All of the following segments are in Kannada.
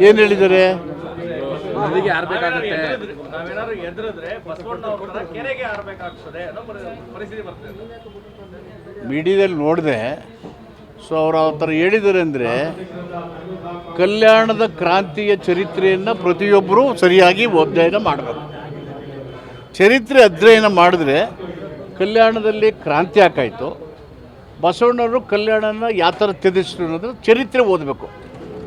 ಏನು ಹೇಳಿದ್ದಾರೆ? ನದಿಗೆ ಆರ್ಬೇಕಾಗತ್ತೆ ನಾವೇನಾದ್ರು- ಎದುರಿದ್ರೆ ಬಸವಣ್ಣವ್ರ ಕೆರೆಗೆ ಆರ್ಬೇಕಾಗ್ತದೆ ಪರಿಸ್ಥಿತಿ ಬರ್ತದೆ ಮೀಡಿಯಾದಲ್ಲಿ ನೋಡಿದೆ ಸೊ ಅವರು ಆ ಥರ ಹೇಳಿದ್ದಾರೆ ಅಂದರೆ ಕಲ್ಯಾಣದ ಕ್ರಾಂತಿಯ ಚರಿತ್ರೆಯನ್ನು ಪ್ರತಿಯೊಬ್ಬರೂ ಸರಿಯಾಗಿ ಅಧ್ಯಯನ ಮಾಡಬೇಕು. ಚರಿತ್ರೆ ಅಧ್ಯಯನ ಮಾಡಿದ್ರೆ ಕಲ್ಯಾಣದಲ್ಲಿ ಕ್ರಾಂತಿ ಯಾಕಾಯಿತು ಬಸವಣ್ಣವರು ಕಲ್ಯಾಣನ ಯಾವ ಥರ ತ್ಯಜಿಸಿದ್ರು ಅನ್ನೋದು ಚರಿತ್ರೆ ಓದಬೇಕು.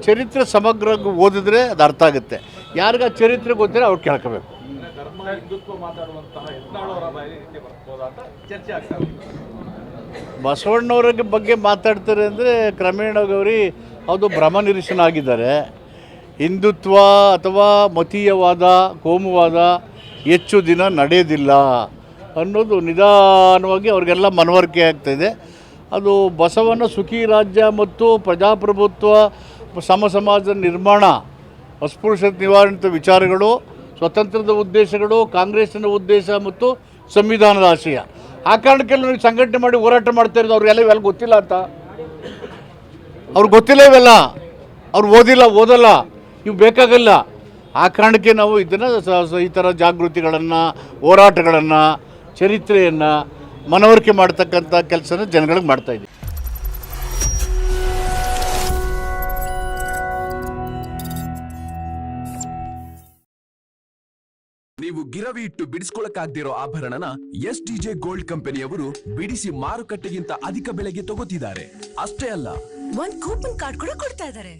ಚರಿತ್ರೆ ಸಮಗ್ರ ಓದಿದ್ರೆ ಅದು ಅರ್ಥ ಆಗುತ್ತೆ. ಯಾರಿಗ ಚರಿತ್ರೆ ಗೊತ್ತಿರೋ ಅವ್ರು ಕೇಳ್ಕೋಬೇಕು. ಬಸವಣ್ಣವ್ರ ಬಗ್ಗೆ ಮಾತಾಡ್ತಾರೆ ಅಂದರೆ ಕ್ರಮೇಣ ಗೌರಿ ಅದು ಭ್ರಮ ಆಗಿದ್ದಾರೆ. ಹಿಂದುತ್ವ ಅಥವಾ ಮತೀಯವಾದ, ಕೋಮುವಾದ ಹೆಚ್ಚು ದಿನ ನಡೆಯೋದಿಲ್ಲ ಅನ್ನೋದು ನಿಧಾನವಾಗಿ ಅವ್ರಿಗೆಲ್ಲ ಮನವರಿಕೆ ಆಗ್ತಾಯಿದೆ ಅದು ಬಸವನ ಸುಖಿ ರಾಜ್ಯ ಮತ್ತು ಪ್ರಜಾಪ್ರಭುತ್ವ, ಸಮ ಸಮಾಜದ ನಿರ್ಮಾಣ, ಅಸ್ಪೃಶ್ಯತೆ ನಿವಾರಣೆ ವಿಚಾರಗಳು, ಸ್ವತಂತ್ರದ ಉದ್ದೇಶಗಳು ಕಾಂಗ್ರೆಸ್ನ ಉದ್ದೇಶ ಮತ್ತು ಸಂವಿಧಾನದ ಆಶಯ. ಆ ಕಾರಣಕ್ಕೆಲ್ಲ ನೀವು ಸಂಘಟನೆ ಮಾಡಿ ಹೋರಾಟ ಮಾಡ್ತಾ ಇರೋದು ಅವ್ರಿಗೆಲ್ಲ ಇವೆಲ್ಲ ಗೊತ್ತಿಲ್ಲ ಅಂತ. ಅವ್ರಿಗೆ ಗೊತ್ತಿಲ್ಲ ಇವೆಲ್ಲ. ಅವ್ರು ಓದಿಲ್ಲ, ಓದಲ್ಲ. ಇವು ಬೇಕಾಗಲ್ಲ. ಆ ಕಾರಣಕ್ಕೆ ನಾವು ಇದನ್ನು ಈ ಥರ ಜಾಗೃತಿಗಳನ್ನು, ಹೋರಾಟಗಳನ್ನು, ಚರಿತ್ರೆಯನ್ನು ಮನವರಿಕೆ ಮಾಡ್ತಕ್ಕಂಥ ಕೆಲಸನ ಜನಗಳಿಗೆ ಮಾಡ್ತಾಯಿದ್ದೀವಿ ನೀವು ಗಿರವಿ ಇಟ್ಟು ಬಿಡಿಸ್ಕೊಳಕ್ಕಾಗ್ದಿರೋ ಆಭರಣನ ಎಸ್ ಡಿಜೆ ಗೋಲ್ಡ್ ಕಂಪನಿಯವರು ಬಿಡಿಸಿ ಮಾರುಕಟ್ಟೆಗಿಂತ ಅಧಿಕ ಬೆಲೆಗೆ ತಗೋತಿದ್ದಾರೆ. ಅಷ್ಟೇ ಅಲ್ಲ. ಒಂದ್ ಕೂಪನ್ ಕಾರ್ಡ್ ಕೂಡ ಕೊಡ್ತಾ ಇದಾರೆ.